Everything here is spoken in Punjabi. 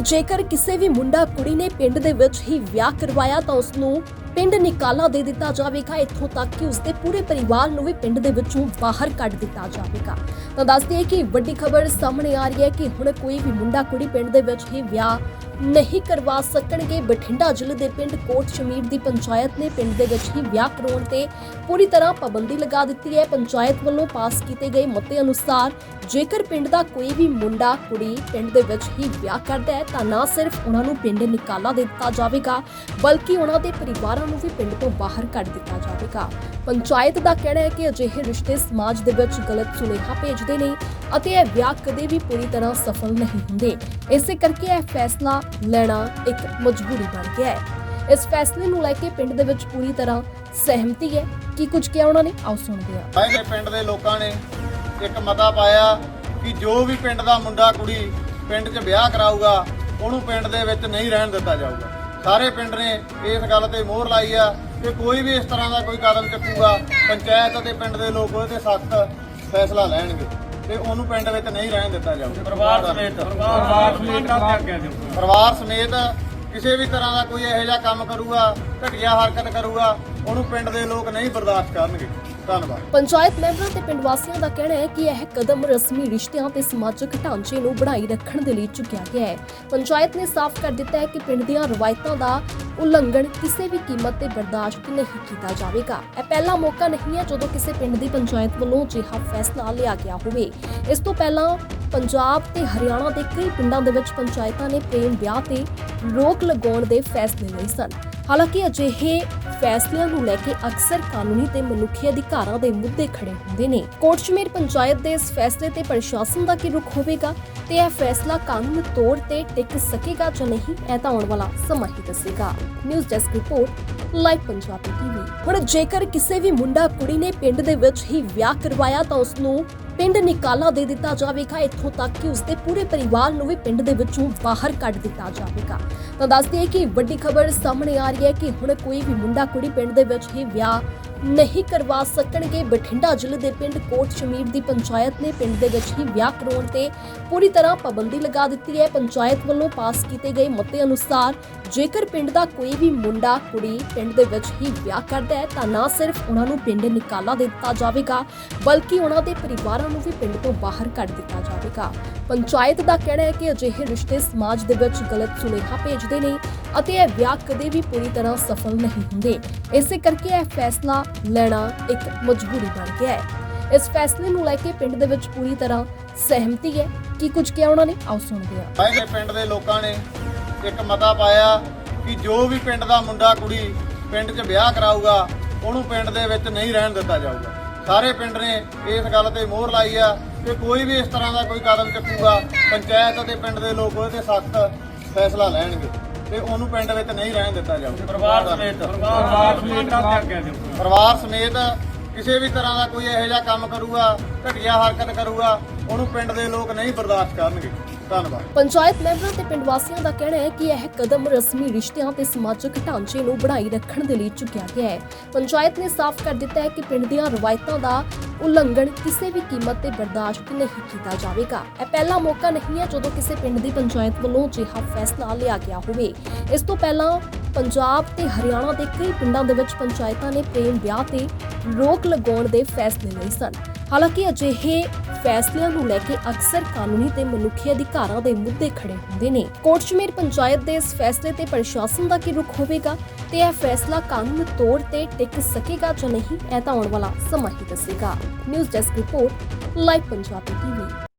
ਜੇਕਰ ਕਿਸੇ ਵੀ ਮੁੰਡਾ ਕੁੜੀ ਨੇ ਪਿੰਡ ਦੇ ਵਿੱਚ ਹੀ ਵਿਆਹ ਕਰਵਾਇਆ ਤਾਂ ਉਸ ਨੂੰ ਪਿੰਡ ਨਿਕਾਲਾ ਦੇ ਦਿੱਤਾ ਜਾਵੇਗਾ। ਇੱਥੋਂ ਤੱਕ ਕਿ ਉਸਦੇ ਪੂਰੇ ਪਰਿਵਾਰ ਨੂੰ ਵੀ ਪਿੰਡ ਦੇ ਵਿੱਚੋਂ ਬਾਹਰ ਕੱਢ ਦਿੱਤਾ ਜਾਵੇਗਾ। ਤਾਂ ਦੱਸਦੇ ਕਿ ਵੱਡੀ ਖਬਰ ਸਾਹਮਣੇ ਆ ਰਹੀ ਹੈ ਕਿ ਹੁਣ ਕੋਈ ਵੀ ਮੁੰਡਾ ਕੁੜੀ ਪਿੰਡ ਦੇ ਵਿੱਚ ਹੀ ਵਿਆਹ ਨਹੀਂ ਕਰਵਾ ਸਕਣਗੇ। ਬਠਿੰਡਾ ਜ਼ਿਲ੍ਹੇ ਦੇ ਪਿੰਡ ਕੋਟ ਸ਼ਮੀਰ ਦੀ ਪੰਚਾਇਤ ਨੇ ਪਿੰਡ ਦੇ ਵਿੱਚ ਹੀ ਵਿਆਹ ਕਰਾਉਣ ਤੇ ਪੂਰੀ ਤਰ੍ਹਾਂ ਪਾਬੰਦੀ ਲਗਾ ਦਿੱਤੀ ਹੈ। ਪੰਚਾਇਤ ਵੱਲੋਂ ਪਾਸ ਕੀਤੇ ਗਏ ਮਤੇ ਅਨੁਸਾਰ ਜੇਕਰ ਪਿੰਡ ਦਾ ਕੋਈ ਵੀ ਮੁੰਡਾ, ਕੁੜੀ ਪਿੰਡ ਦੇ ਵਿੱਚ ਹੀ ਵਿਆਹ ਕਰਦਾ ਹੈ, ਤਾਂ ਨਾ ਸਿਰਫ ਉਹਨਾਂ ਨੂੰ ਪਿੰਡ ਨਿਕਾਲਾ ਦੇ ਦਿੱਤਾ ਜਾਵੇਗਾ, ਬਲਕਿ ਉਹਨਾਂ ਦੇ ਪਰਿਵਾਰਾਂ ਨੂੰ ਵੀ ਪਿੰਡ ਤੋਂ ਬਾਹਰ ਕੱਢ ਦਿੱਤਾ ਜਾਵੇਗਾ। ਪੰਚਾਇਤ ਦਾ ਕਹਿਣਾ ਹੈ ਕਿ ਅਜਿਹੇ ਰਿਸ਼ਤੇ ਸਮਾਜ ਦੇ ਵਿੱਚ ਗਲਤ ਸੁਨੇਹਾ ਭੇਜਦੇ ਨੇ। ਅਤੇ ਇਹ ਵਿਆਹ ਕਦੇ ਵੀ ਪੂਰੀ ਤਰ੍ਹਾਂ ਸਫਲ ਨਹੀਂ ਹੁੰਦੇ। ਇਸੇ ਕਰਕੇ ਇਹ ਫੈਸਲਾ ਲੈਣਾ ਇੱਕ ਮਜਬੂਰੀ ਬਣ ਗਿਆ ਹੈ। ਇਸ ਫੈਸਲੇ ਨੂੰ ਲੈ ਕੇ ਪਿੰਡ ਦੇ ਵਿੱਚ ਪੂਰੀ ਤਰ੍ਹਾਂ ਸਹਿਮਤੀ ਹੈ ਕੀ ਕੁਝ ਕਿਹਾ ਉਹਨਾਂ ਨੇ, ਆਓ ਸੁਣਦੇ ਹਾਂ। ਆਏ ਪਿੰਡ ਦੇ ਲੋਕਾਂ ਨੇ ਇੱਕ ਮਤਾ ਪਾਇਆ ਕਿ ਜੋ ਵੀ ਪਿੰਡ ਦਾ ਮੁੰਡਾ ਕੁੜੀ ਪਿੰਡ 'ਚ ਵਿਆਹ ਕਰਾਊਗਾ, ਉਹਨੂੰ ਪਿੰਡ ਦੇ ਵਿੱਚ ਨਹੀਂ ਰਹਿਣ ਦਿੱਤਾ ਜਾਊਗਾ। ਸਾਰੇ ਪਿੰਡ ਨੇ ਇਸ ਗੱਲ ਤੇ ਮੋਹਰ ਲਾਈ ਆ ਕਿ ਕੋਈ ਵੀ ਇਸ ਤਰ੍ਹਾਂ ਦਾ ਕੋਈ ਕਦਮ ਚੁੱਕੂਗਾ, ਪੰਚਾਇਤ ਅਤੇ ਪਿੰਡ ਦੇ ਲੋਕ ਉਹਦੇ ਸਖਤ ਫੈਸਲਾ ਲੈਣਗੇ। ਤੇ ਉਹਨੂੰ ਪਿੰਡ ਵਿੱਚ ਨਹੀਂ ਰਹਿਣ ਦਿੱਤਾ ਜਾਊਗਾ ਪਰਿਵਾਰ ਸਮੇਤ। ਪਰਿਵਾਰ ਸਮੇਤ ਪਰਿਵਾਰ ਸਮੇਤ ਕਿਸੇ ਵੀ ਤਰ੍ਹਾਂ ਦਾ ਕੋਈ ਇਹੋ ਜਿਹਾ ਕੰਮ ਕਰੂਗਾ ਘਟੀਆ ਹਰਕਤ ਕਰੂਗਾ ਉਹਨੂੰ ਪਿੰਡ ਦੇ ਲੋਕ ਨਹੀਂ ਬਰਦਾਸ਼ਤ ਕਰਨਗੇ। ਧੰਨਵਾਦ। ਪੰਚਾਇਤ ਮੈਂਬਰਾਂ ਤੇ ਪਿੰਡ ਵਾਸੀਆਂ ਦਾ ਕਹਿਣਾ ਹੈ ਕਿ ਇਹ ਕਦਮ ਰਸਮੀ ਰਿਸ਼ਤਿਆਂ ਤੇ ਸਮਾਜਿਕ ਢਾਂਚੇ ਨੂੰ ਬਣਾਈ ਰੱਖਣ ਦੇ ਲਈ ਚੁੱਕਿਆ ਗਿਆ ਹੈ। ਪੰਚਾਇਤ ਨੇ ਸਾਫ਼ ਕਰ ਦਿੱਤਾ ਹੈ ਕਿ ਪਿੰਡ ਦੀਆਂ ਰਵਾਇਤਾਂ ਦਾ ਉਲੰਘਣ ਕਿਸੇ ਵੀ ਕੀਮਤ ਤੇ ਬਰਦਾਸ਼ਤ ਨਹੀਂ ਕੀਤਾ ਜਾਵੇਗਾ। ਇਹ ਪਹਿਲਾ ਮੌਕਾ ਨਹੀਂ ਹੈ ਜਦੋਂ ਕਿਸੇ ਪਿੰਡ ਦੀ ਪੰਚਾਇਤ ਵੱਲੋਂ ਅਜਿਹਾ ਫੈਸਲਾ ਲਿਆ ਗਿਆ ਹੋਵੇ। ਇਸ ਤੋਂ ਪਹਿਲਾਂ ਪੰਜਾਬ ਤੇ ਹਰਿਆਣਾ ਦੇ ਕਈ ਪਿੰਡਾਂ ਦੇ ਵਿੱਚ ਪੰਚਾਇਤਾਂ ਨੇ ਪ੍ਰੇਮ ਵਿਆਹ ਤੇ ਰੋਕ ਲਗਾਉਣ ਦੇ ਫੈਸਲੇ ਲਏ ਸਨ। ਹਾਲਾਂਕਿ ਅਜਿਹੇ ਫੈਸਲਿਆਂ ਨੂੰ ਲੈ ਕੇ ਅਕਸਰ ਕਾਨੂੰਨੀ ਤੇ ਮਨੁੱਖੀ ਅਧਿਕਾਰਾਂ ਦੇ ਮੁੱਦੇ ਖੜੇ ਹੁੰਦੇ ਨੇ। ਕੋਟਸ਼ਮੀਰ ਪੰਚਾਇਤ ਦੇ ਇਸ ਫੈਸਲੇ ਤੇ ਪ੍ਰਸ਼ਾਸਨ ਦਾ ਕੀ ਰੁਖ ਹੋਵੇਗਾ ਤੇ ਇਹ ਫੈਸਲਾ ਕਾਨੂੰਨੀ ਤੌਰ ਤੇ ਟਿਕ ਸਕੇਗਾ ਜਾਂ ਨਹੀਂ, ਇਹ ਤਾਂ ਆਉਣ ਵਾਲਾ ਸਮਾਂ ਹੀ ਦੱਸੇਗਾ। News desk report, live Punjabi TV. ਹੁਣ ਜੇਕਰ ਕਿਸੇ ਵੀ ਮੁੰਡਾ ਕੁੜੀ ਨੇ ਪਿੰਡ ਦੇ ਵਿੱਚ ਹੀ ਵਿਆਹ ਕਰਵਾਇਆ ਤਾਂ ਉਸ ਨੂੰ ਪਿੰਡ ਨਿਕਾਲਾ ਦੇ ਦਿੱਤਾ ਜਾਵੇਗਾ। ਇੱਥੋਂ ਤੱਕ ਕਿ ਉਸਦੇ ਪੂਰੇ ਪਰਿਵਾਰ ਨੂੰ ਵੀ ਪਿੰਡ ਦੇ ਵਿੱਚੋਂ ਬਾਹਰ ਕੱਢ ਦਿੱਤਾ ਜਾਵੇਗਾ। ਤਾਂ ਦੱਸਦੇ ਹੈ ਕਿ ਵੱਡੀ ਖਬਰ ਸਾਹਮਣੇ ਆ ਰਹੀ ਹੈ ਕਿ ਹੁਣ ਕੋਈ ਵੀ ਮੁੰਡਾ ਕੁੜੀ ਪਿੰਡ ਦੇ ਵਿੱਚ ਹੀ ਵਿਆਹ ਨਹੀਂ ਕਰਵਾ ਸਕਣਗੇ। ਬਠਿੰਡਾ ਜ਼ਿਲ੍ਹੇ ਦੇ ਪਿੰਡ ਕੋਟ ਸ਼ਮੀਰ ਦੀ ਪੰਚਾਇਤ ਨੇ ਪਿੰਡ ਦੇ ਵਿੱਚ ਹੀ ਵਿਆਹ ਕਰਾਉਣ ਤੇ ਪੂਰੀ ਤਰ੍ਹਾਂ ਪਾਬੰਦੀ ਲਗਾ ਦਿੱਤੀ ਹੈ। ਪੰਚਾਇਤ ਵੱਲੋਂ ਪਾਸ ਕੀਤੇ ਗਏ ਮਤੇ ਅਨੁਸਾਰ ਜੇਕਰ ਪਿੰਡ ਦਾ ਕੋਈ ਵੀ ਮੁੰਡਾ, ਕੁੜੀ ਪਿੰਡ ਦੇ ਵਿੱਚ ਹੀ ਵਿਆਹ ਕਰਦਾ ਹੈ, ਤਾਂ ਨਾ ਸਿਰਫ ਉਹਨਾਂ ਨੂੰ ਪਿੰਡ ਨਿਕਾਲਾ ਦੇ ਦਿੱਤਾ ਜਾਵੇਗਾ, ਬਲਕਿ ਉਹਨਾਂ ਦੇ ਪਰਿਵਾਰਾਂ ਨੂੰ ਵੀ ਪਿੰਡ ਤੋਂ ਬਾਹਰ ਕੱਢ ਦਿੱਤਾ ਜਾਵੇਗਾ। ਪੰਚਾਇਤ ਦਾ ਕਹਿਣਾ ਹੈ ਕਿ ਅਜਿਹੇ ਰਿਸ਼ਤੇ ਸਮਾਜ ਦੇ ਵਿੱਚ ਗਲਤ ਸੁਨੇਹਾ ਭੇਜਦੇ ਨੇ। ਅਤੇ ਇਹ ਵਿਆਹ ਕਦੇ ਵੀ ਪੂਰੀ ਤਰ੍ਹਾਂ ਸਫਲ ਨਹੀਂ ਹੁੰਦੇ। ਇਸੇ ਕਰਕੇ ਇਹ ਫੈਸਲਾ ਲੈਣਾ ਇੱਕ ਮਜਬੂਰੀ ਬਣ ਗਿਆ ਹੈ। ਇਸ ਫੈਸਲੇ ਨੂੰ ਲੈ ਕੇ ਪਿੰਡ ਦੇ ਵਿੱਚ ਪੂਰੀ ਤਰ੍ਹਾਂ ਸਹਿਮਤੀ ਹੈ। ਕੀ ਕੁਝ ਕਿਹਾ ਉਹਨਾਂ ਨੇ? ਆਓ ਸੁਣਦੇ ਹਾਂ। ਆਏ ਪਿੰਡ ਦੇ ਲੋਕਾਂ ਨੇ ਇੱਕ ਮਤਾ ਪਾਇਆ ਕਿ ਜੋ ਵੀ ਪਿੰਡ ਦਾ ਮੁੰਡਾ ਕੁੜੀ ਪਿੰਡ 'ਚ ਵਿਆਹ ਕਰਾਊਗਾ, ਉਹਨੂੰ ਪਿੰਡ ਦੇ ਵਿੱਚ ਨਹੀਂ ਰਹਿਣ ਦਿੱਤਾ ਜਾਊਗਾ। ਸਾਰੇ ਪਿੰਡ ਨੇ ਇਸ ਗੱਲ ਤੇ ਮੋਹਰ ਲਾਈ ਆ ਕਿ ਕੋਈ ਵੀ ਇਸ ਤਰ੍ਹਾਂ ਦਾ ਕੋਈ ਕਦਮ ਚੁੱਕੂਗਾ, ਪੰਚਾਇਤ ਅਤੇ ਪਿੰਡ ਦੇ ਲੋਕ ਉਹਦੇ ਸਖਤ ਫੈਸਲਾ ਲੈਣਗੇ। ਤੇ ਉਹਨੂੰ ਪਿੰਡ ਵਿੱਚ ਨਹੀਂ ਰਹਿਣ ਦਿੱਤਾ ਜਾਊਗਾ ਪਰਿਵਾਰ ਸਮੇਤ ਪਰਿਵਾਰ ਸਮੇਤ ਕਰ ਕੇ ਦਿਓ ਪਰਿਵਾਰ ਸਮੇਤ ਕਿਸੇ ਵੀ ਤਰ੍ਹਾਂ ਦਾ ਕੋਈ ਇਹੋ ਜਿਹਾ ਕੰਮ ਕਰੂਗਾ ਘਟੀਆ ਹਰਕਤ ਕਰੂਗਾ ਉਹਨੂੰ ਪਿੰਡ ਦੇ ਲੋਕ ਨਹੀਂ ਬਰਦਾਸ਼ਤ ਕਰਨਗੇ। ਧੰਨਵਾਦ। ਪੰਚਾਇਤ ਮੈਂਬਰਾਂ ਤੇ ਪਿੰਡ ਵਾਸੀਆਂ ਦਾ ਕਹਿਣਾ ਹੈ ਕਿ ਇਹ ਕਦਮ ਰਸਮੀ ਰਿਸ਼ਤਿਆਂ ਤੇ ਸਮਾਜਿਕ ਢਾਂਚੇ ਨੂੰ ਬਣਾਈ ਰੱਖਣ ਦੇ ਲਈ ਚੁੱਕਿਆ ਗਿਆ ਹੈ। ਪੰਚਾਇਤ ਨੇ ਸਾਫ਼ ਕਰ ਦਿੱਤਾ ਹੈ ਕਿ ਪਿੰਡ ਦੀਆਂ ਰਵਾਇਤਾਂ ਦਾ ਉਲੰਘਣ ਕਿਸੇ ਵੀ ਕੀਮਤ ਤੇ ਬਰਦਾਸ਼ਤ ਨਹੀਂ ਕੀਤਾ ਜਾਵੇਗਾ। ਇਹ ਪਹਿਲਾ ਮੌਕਾ ਨਹੀਂ ਹੈ ਜਦੋਂ ਕਿਸੇ ਪਿੰਡ ਦੀ ਪੰਚਾਇਤ ਵੱਲੋਂ ਅਜਿਹਾ ਫੈਸਲਾ ਲਿਆ ਗਿਆ ਹੋਵੇ। ਇਸ ਤੋਂ ਪਹਿਲਾਂ ਪੰਜਾਬ ਤੇ ਹਰਿਆਣਾ ਦੇ ਕਈ ਪਿੰਡਾਂ ਦੇ ਵਿੱਚ ਪੰਚਾਇਤਾਂ ਨੇ ਪ੍ਰੇਮ ਵਿਆਹ ਤੇ ਰੋਕ ਲਗਾਉਣ ਦੇ ਫੈਸਲੇ ਲਏ ਸਨ। ਹਾਲਾਂਕਿ ਅਜਿਹੇ ਫੈਸਲਿਆਂ ਨੂੰ ਲੈ ਕੇ ਅਕਸਰ ਕਾਨੂੰਨੀ ਤੇ ਮਨੁੱਖੀ ਅਧਿਕਾਰਾਂ ਦੇ ਮੁੱਦੇ ਖੜੇ ਹੁੰਦੇ ਨੇ। ਕੋਟਸ਼ਮੀਰ ਪੰਚਾਇਤ ਦੇ ਇਸ ਫੈਸਲੇ ਤੇ ਪ੍ਰਸ਼ਾਸਨ ਦਾ ਕੀ ਰੁਖ ਹੋਵੇਗਾ ਤੇ ਇਹ ਫੈਸਲਾ ਕਾਨੂੰਨ ਤੌਰ ਤੇ ਟਿਕ ਸਕੇਗਾ ਜਾਂ ਨਹੀਂ, ਇਹ ਤਾਂ ਆਉਣ ਵਾਲਾ ਸਮਾਂ ਹੀ ਦੱਸੇਗਾ। News desk report, live Punjabi TV.